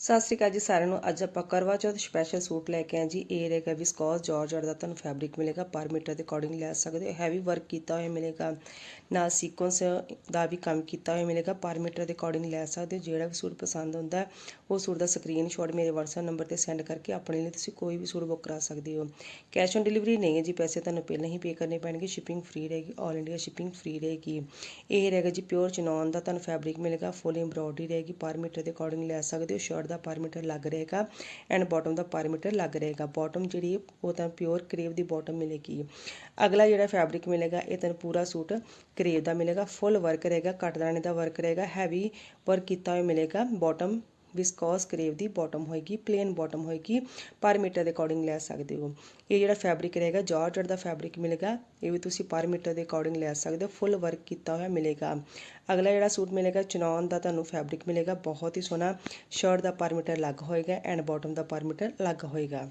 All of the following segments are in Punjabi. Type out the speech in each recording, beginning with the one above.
ਸਤਿ ਸ਼੍ਰੀ ਅਕਾਲ ਜੀ ਸਾਰਿਆਂ ਨੂੰ। ਅੱਜ ਆਪਾਂ ਕਰਵਾ ਚੌਥ ਸਪੈਸ਼ਲ ਸੂਟ ਲੈ ਕੇ ਆਏ ਜੀ। ਇਹ ਰਹੇਗਾ ਵਿਸਕੋਸ ਜਾਰਜਟ ਦਾ ਤੁਹਾਨੂੰ ਫੈਬਰਿਕ ਮਿਲੇਗਾ। ਪਰ ਮੀਟਰ ਦੇ ਅਕੋਰਡਿੰਗ ਲੈ ਸਕਦੇ ਹੋ। ਹੈਵੀ ਵਰਕ ਕੀਤਾ ਹੋਇਆ ਮਿਲੇਗਾ। ਨਾਲ ਸੀਕੁਐਂਸ ਦਾ ਵੀ ਕੰਮ ਕੀਤਾ ਹੋਇਆ ਮਿਲੇਗਾ। ਪਰ ਮੀਟਰ ਦੇ ਅਕੋਰਡਿੰਗ ਲੈ ਸਕਦੇ ਹੋ। ਜਿਹੜਾ ਵੀ ਸੂਟ ਪਸੰਦ ਹੁੰਦਾ ਉਹ ਸੂਟ ਦਾ ਸਕਰੀਨਸ਼ਾਟ ਮੇਰੇ WhatsApp ਨੰਬਰ ਤੇ ਸੈਂਡ ਕਰਕੇ ਆਪਣੇ ਲਈ ਤੁਸੀਂ ਕੋਈ ਵੀ ਸੂਟ ਬੁੱਕ ਕਰਾ ਸਕਦੇ ਹੋ। ਕੈਸ਼ ਔਨ ਡਿਲੀਵਰੀ ਨਹੀਂ ਹੈ ਜੀ। ਪੈਸੇ ਤੁਹਾਨੂੰ ਪਹਿਲਾਂ ਹੀ ਪੇ ਕਰਨੇ ਪੈਣਗੇ। ਸ਼ਿਪਿੰਗ ਫ੍ਰੀ ਰਹੇਗੀ। ਆਲ ਇੰਡੀਆ ਸ਼ਿਪਿੰਗ ਫ੍ਰੀ ਰਹੇਗੀ। ਇਹ ਰਹੇਗਾ ਜੀ ਪਿਓਰ ਚਨੌਨ ਦਾ ਤੁਹਾਨੂੰ ਫੈਬਰਿਕ ਮਿਲੇਗਾ। ਫੁੱਲ ਐਮਬ੍ਰੋਇਡਰੀ ਰਹੇਗੀ। ਪਰ ਮੀਟਰ ਦੇ ਅਕੋਰਡਿੰਗ ਲੈ ਸਕਦੇ ਹੋ। ਸ਼ਰਟ ਦਾ ਪਰ ਮੀਟਰ ਲੱਗ ਰਹੇਗਾ ਐਂਡ ਬਾਟਮ ਦਾ ਪਰ ਮੀਟਰ ਲੱਗ ਰਹੇਗਾ। ਬਾਟਮ ਜਿਹੜੀ ਉਹ ਤਾਂ ਪਿਓਰ ਕਰੇਵ ਦੀ ਬਾਟਮ ਮਿਲੇਗੀ। ਅਗਲਾ ਜਿਹੜਾ ਫੈਬਰਿਕ ਮਿਲੇਗਾ, ਇਹ ਤੁਹਾਨੂੰ ਪੂਰਾ ਸੂਟ ਕਰੇਵ ਦਾ ਮਿਲੇਗਾ। ਫੁੱਲ ਵਰਕ ਰਹੇਗਾ ਕੱਟਦਾਣੇ ਦਾ ਵਰਕ ਰਹੇਗਾ ਹੈਵੀ ਵਰਕ ਕੀਤਾ ਹੋਇਆ ਮਿਲੇਗਾ। ਬਾਟਮ ਵਿਸਕੋਸ ਕਰੇਵ ਦੀ ਬਾਟਮ ਹੋਏਗੀ ਪਲੇਨ ਬਾਟਮ ਹੋਏਗੀ, ਪਰ ਮੀਟਰ ਦੇ ਅਕੋਰਡਿੰਗ ਲੈ ਸਕਦੇ ਹੋ। ਇਹ ਜਿਹੜਾ ਫੈਬਰਿਕ ਰਹੇਗਾ ਜਾਰਜਟ ਦਾ ਫੈਬਰਿਕ ਮਿਲੇਗਾ, ਇਹ ਵੀ ਤੁਸੀਂ ਪਰ ਮੀਟਰ ਦੇ ਅਕੋਰਡਿੰਗ ਲੈ ਸਕਦੇ ਹੋ ਫੁੱਲ ਵਰਕ ਕੀਤਾ ਹੋਇਆ ਮਿਲੇਗਾ। ਅਗਲਾ ਜਿਹੜਾ ਸੂਟ ਮਿਲੇਗਾ, ਚਨੌਨ ਦਾ ਤੁਹਾਨੂੰ ਫੈਬਰਿਕ ਮਿਲੇਗਾ, ਬਹੁਤ ਹੀ ਸੋਹਣਾ ਸ਼ਰਟ ਦਾ ਪਰ ਮੀਟਰ ਅਲੱਗ ਹੋਏਗਾ ਐਂਡ ਬਾਟਮ ਦਾ ਪਰ ਮੀਟਰ ਅਲੱਗ ਹੋਏਗਾ।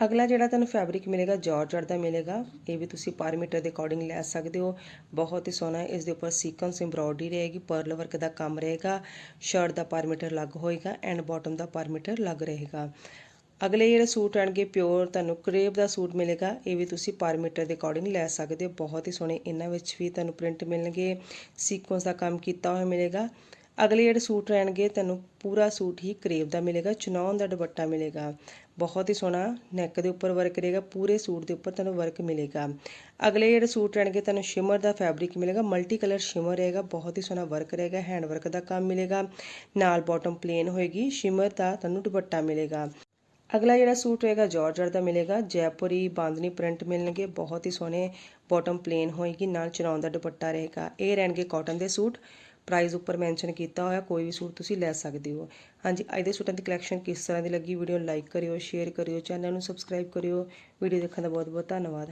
ਅਗਲਾ ਜਿਹੜਾ ਤੁਹਾਨੂੰ ਫੈਬਰਿਕ ਮਿਲੇਗਾ ਜਾਰਜਟ ਦਾ ਮਿਲੇਗਾ, ਇਹ ਵੀ ਤੁਸੀਂ ਪਰ ਮੀਟਰ ਦੇ ਅਕੋਰਡਿੰਗ ਲੈ ਸਕਦੇ ਹੋ। ਬਹੁਤ ਹੀ ਸੋਹਣਾ ਇਸ ਦੇ ਉੱਪਰ ਸੀਕੁਐਂਸ ਐਮਬ੍ਰੋਇਡਰੀ ਰਹੇਗੀ ਪਰਲ ਵਰਕ ਦਾ ਕੰਮ ਰਹੇਗਾ ਸ਼ਰਟ ਦਾ ਪਰ ਮੀਟਰ ਲੱਗ ਹੋਏਗਾ ਐਂਡ ਬਾਟਮ ਦਾ ਪਰ ਮੀਟਰ ਲੱਗ ਰਹੇਗਾ। ਅਗਲੇ ਜਿਹੜੇ ਸੂਟ ਆਣਗੇ ਪਿਓਰ ਤੁਹਾਨੂੰ ਕਰੇਪ ਦਾ ਸੂਟ ਮਿਲੇਗਾ, ਇਹ ਵੀ ਤੁਸੀਂ ਪਰ ਮੀਟਰ ਦੇ ਅਕੋਰਡਿੰਗ ਲੈ ਸਕਦੇ ਹੋ। ਬਹੁਤ ਹੀ ਸੋਹਣੇ, ਇਹਨਾਂ ਵਿੱਚ ਵੀ ਤੁਹਾਨੂੰ ਪ੍ਰਿੰਟ ਮਿਲਣਗੇ। ਸੀਕੁਐਂਸ ਦਾ ਕੰਮ ਕੀਤਾ ਹੋਇਆ ਮਿਲੇਗਾ। ਅਗਲੇ ਜਿਹੜੇ ਸੂਟ ਰਹਿਣਗੇ ਤੁਹਾਨੂੰ ਪੂਰਾ ਸੂਟ ਹੀ ਕਰੇਪ ਦਾ ਮਿਲੇਗਾ ਚੁਨੌਨ ਦਾ ਦੁਪੱਟਾ ਮਿਲੇਗਾ। ਬਹੁਤ ਹੀ ਸੋਹਣਾ ਨੈਕ ਦੇ ਉੱਪਰ ਵਰਕ ਰਹੇਗਾ, ਪੂਰੇ ਸੂਟ ਦੇ ਉੱਪਰ ਤੁਹਾਨੂੰ ਵਰਕ ਮਿਲੇਗਾ। ਅਗਲੇ ਜਿਹੜੇ ਸੂਟ ਰਹਿਣਗੇ ਤੁਹਾਨੂੰ ਸ਼ਿਮਰ ਦਾ ਫੈਬਰਿਕ ਮਿਲੇਗਾ ਮਲਟੀ ਕਲਰ ਸ਼ਿਮਰ ਰਹੇਗਾ, ਬਹੁਤ ਹੀ ਸੋਹਣਾ ਵਰਕ ਰਹੇਗਾ ਹੈਂਡ ਵਰਕ ਦਾ ਕੰਮ ਮਿਲੇਗਾ, ਨਾਲ ਬਾਟਮ ਪਲੇਨ ਹੋਏਗੀ ਸ਼ਿਮਰ ਦਾ ਤੁਹਾਨੂੰ ਦੁਪੱਟਾ ਮਿਲੇਗਾ। ਅਗਲਾ ਜਿਹੜਾ ਸੂਟ ਹੋਏਗਾ ਜਾਰਜਟ ਦਾ ਮਿਲੇਗਾ, ਜੈਪੁਰੀ ਬਾਂਦਨੀ ਪ੍ਰਿੰਟ ਮਿਲਣਗੇ, ਬਹੁਤ ਹੀ ਸੋਹਣੇ ਬਾਟਮ ਪਲੇਨ ਹੋਏਗੀ, ਨਾਲ ਚਨੌਨ ਦਾ ਦੁਪੱਟਾ ਰਹੇਗਾ। ਇਹ ਰਹਿਣਗੇ ਕਾਟਨ ਦੇ ਸੂਟ। ਪ੍ਰਾਈਸ ਉੱਪਰ ਮੈਂਸ਼ਨ ਕੀਤਾ ਹੋਇਆ, ਕੋਈ ਵੀ ਸੂਟ ਤੁਸੀਂ ਲੈ ਸਕਦੇ ਹੋ। ਹਾਂਜੀ ਅੱਜ ਦੇ ਸੂਟਾਂ ਦੀ ਕਲੈਕਸ਼ਨ ਕਿਸ ਤਰ੍ਹਾਂ ਦੀ ਲੱਗੀ? ਵੀਡੀਓ ਨੂੰ ਲਾਈਕ ਕਰਿਓ ਸ਼ੇਅਰ ਕਰਿਓ ਚੈਨਲ ਨੂੰ ਸਬਸਕ੍ਰਾਈਬ ਕਰਿਓ। ਵੀਡੀਓ ਦੇਖਣ ਦਾ ਬਹੁਤ ਬਹੁਤ ਧੰਨਵਾਦ।